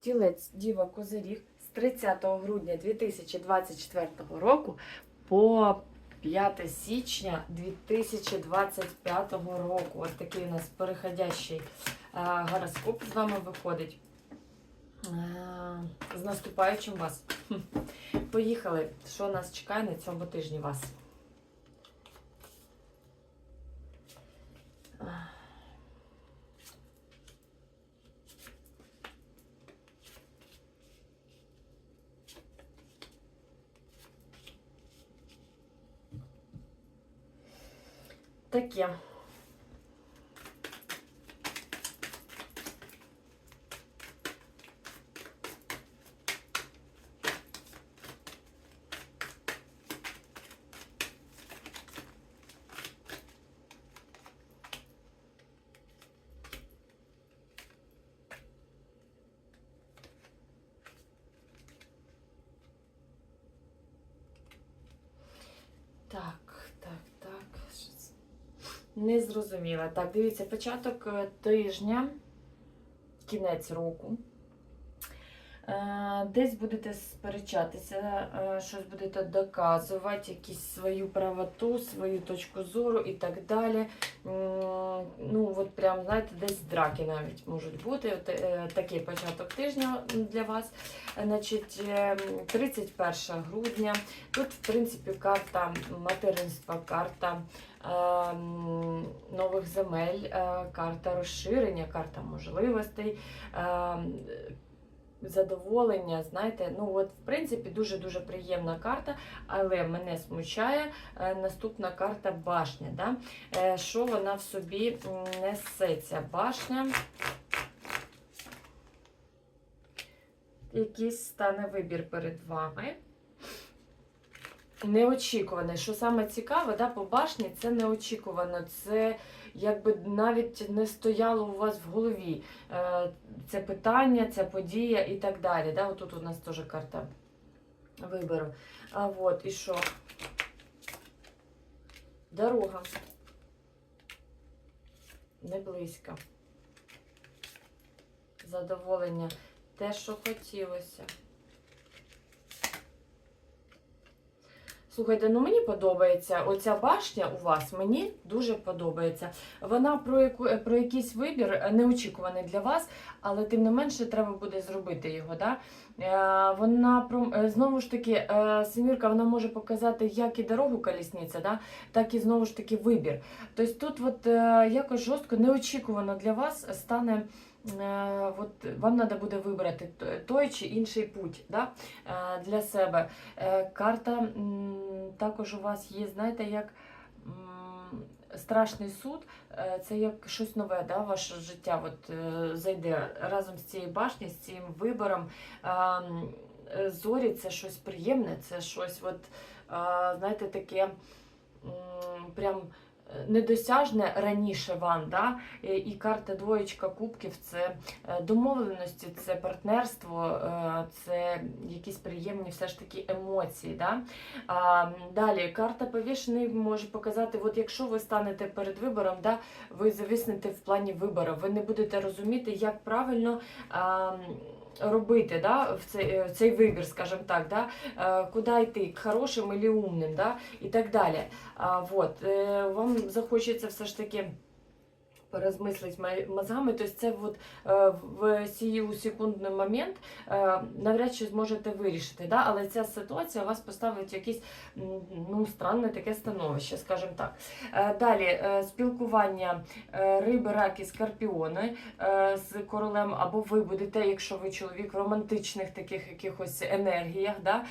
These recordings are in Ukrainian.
Тілець Діва Козиріг з 30 грудня 2024 року по 5 січня 2025 року. Ось такий у нас переходящий гороскоп з вами виходить. З наступаючим вас. Поїхали. Що нас чекає на цьому тижні вас? Таке. Так, так, так. що це? Не зрозуміла. Так, дивіться, початок е, тижня, кінець року. Е, Десь будете сперечатися, е, щось будете доказувати, якісь свою правоту, свою точку зору і так далі. Ну, от прям, знаєте, десь драки навіть можуть бути. От, е, Такий початок тижня для вас. Значить, е, 31 грудня. Тут, в принципі, карта материнства, карта нових земель, карта розширення, карта можливостей. Задоволення, знаєте, ну от в принципі дуже-дуже приємна карта, але мене смущає е, наступна карта башня. Да? Е, що вона в собі несеться, башня? Якийсь стане вибір перед вами. Неочікуване. Що саме цікаве, да, по башні це неочікувано. Це якби навіть не стояло у вас в голові. Е, Це питання, ця подія і так далі. Да? Отут у нас теж карта вибору. А от, і що? Дорога. Не близько. Задоволення. Те, що хотілося. Слухайте, ну мені подобається оця башня у вас, мені дуже подобається. Вона про яку про якийсь вибір е, неочікуваний для вас, але тим не менше треба буде зробити його. Да? Е, Вона про е, знову ж таки, е, семірка вона може показати як і дорогу колісниця, да? так і знову ж таки вибір. Тобто тут от, е, якось жорстко неочікувано для вас стане. Е, От вам треба буде вибрати той чи інший путь да? е, для себе. Е, Карта також у вас є, знаєте, як страшний суд, це як щось нове, да? ваше життя от, зайде разом з цією башнею, з цим вибором. Зорі це щось приємне, це щось, от, знаєте, таке прям. Недосяжне раніше вам, да? І- карта двоєчка кубків це е, домовленості, це партнерство, е, це якісь приємні все ж таки емоції. Да? А, далі карта повішений може показати, от якщо ви станете перед вибором, да, ви зависнете в плані вибору, ви не будете розуміти, як правильно. А, Робити да, в цей, е, цей вибір, скажімо так, да, е, куди йти, к хорошим или умним, да, і так далі. А, вот, е, вам захочеться все ж таки порозмислити ма- мозгами, тобто це от, е, в сію секундний момент е, навряд чи зможете вирішити, да? але ця ситуація вас поставить в якесь ну, странне таке становище, скажімо так. Е, Далі спілкування риби, раки, скорпіони з королем, або ви будете, якщо ви чоловік, в романтичних таких якихось енергіях. Да?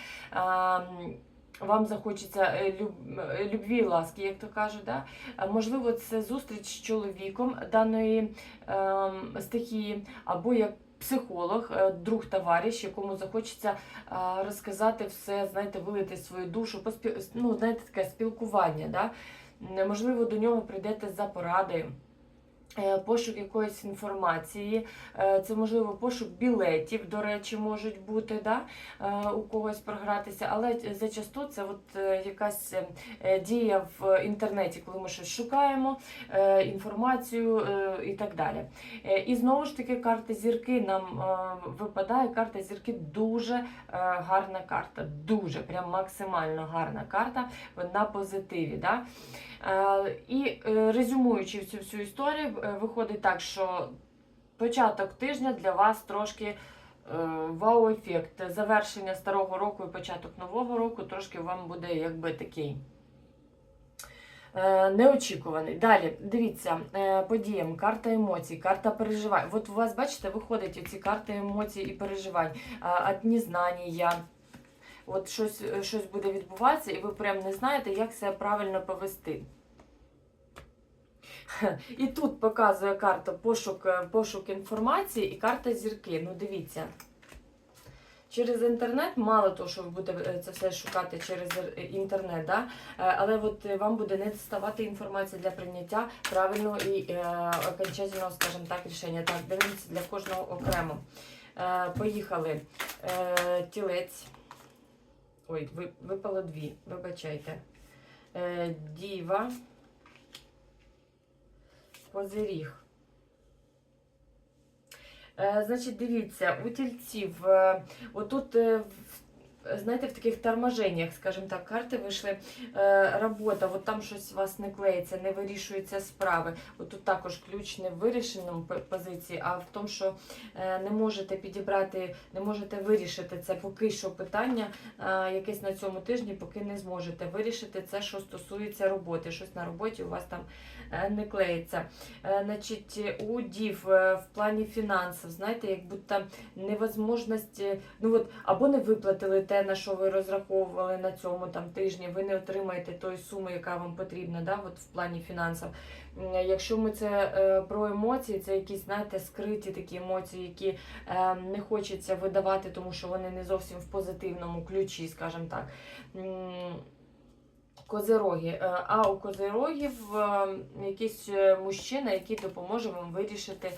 Вам захочеться е, е, любві ласки, як то кажуть. Да? Можливо, це зустріч з чоловіком даної ем, стихії, або як психолог, е, друг товариш, якому захочеться е, розказати все, знаєте, вилити свою душу, поспі... ну, знаєте, таке спілкування. Да? Можливо, до нього прийдете за порадою. Е, Пошук якоїсь інформації, е, це можливо пошук білетів, до речі, можуть бути, да? е, у когось програтися, але зачасту це от якась дія в інтернеті, коли ми щось шукаємо, інформацію і так далі. І знову ж таки, карта зірки нам випадає. Карта зірки дуже гарна карта, дуже прям максимально гарна карта на позитиві. Да? І резюмуючи цю всю історію, виходить так, що початок тижня для вас трошки е, вау-ефект. Завершення старого року і початок нового року трошки вам буде якби такий. е, Неочікуваний. Далі, дивіться, е, подіям, карта емоцій, карта переживань. От у вас, бачите, виходять ці карти емоцій і переживань, а, одні знання. От щось, щось буде відбуватися, і ви прям не знаєте, як себе правильно повести. І тут показує карта пошук, е, пошук інформації і карта зірки. Ну, дивіться. Через інтернет, мало того, що ви будете е, це все шукати через е, інтернет, да? Але от вам буде не ставати інформація для прийняття правильного і е, окончательного, скажімо так, рішення. Так, дивимося для кожного окремо. Е, поїхали. Е, тілець. Ой, випало дві, вибачайте. Е, діва. Козиріг. Е, значить, дивіться, у тільців, е, отут, знаєте, в таких торможеннях, скажімо так, карти вийшли, е, робота, от там щось у вас не клеїться, не вирішуються справи. От тут також ключ не в вирішеному позиції, а в тому, що е, не можете підібрати, не можете вирішити це поки що питання е, якесь на цьому тижні, поки не зможете вирішити це, що стосується роботи. Щось на роботі у вас там е, не клеїться. Е, Значить, у дів е, в плані фінансів, знаєте, як будто невозможність, е, ну от або не виплатили те, на що ви розраховували на цьому там тижні, ви не отримаєте тої суми, яка вам потрібна, да, от в плані фінансів. Якщо ми це е, про емоції, це якісь, знаєте, скриті такі емоції, які е, не хочеться видавати, тому що вони не зовсім в позитивному ключі, скажімо так. Козироги. Е, А у козирогів е, якийсь е, мужчина, який допоможе вам вирішити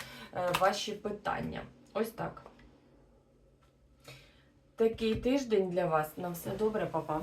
ваші питання. Ось так. Такий тиждень для вас. На все добре, папа.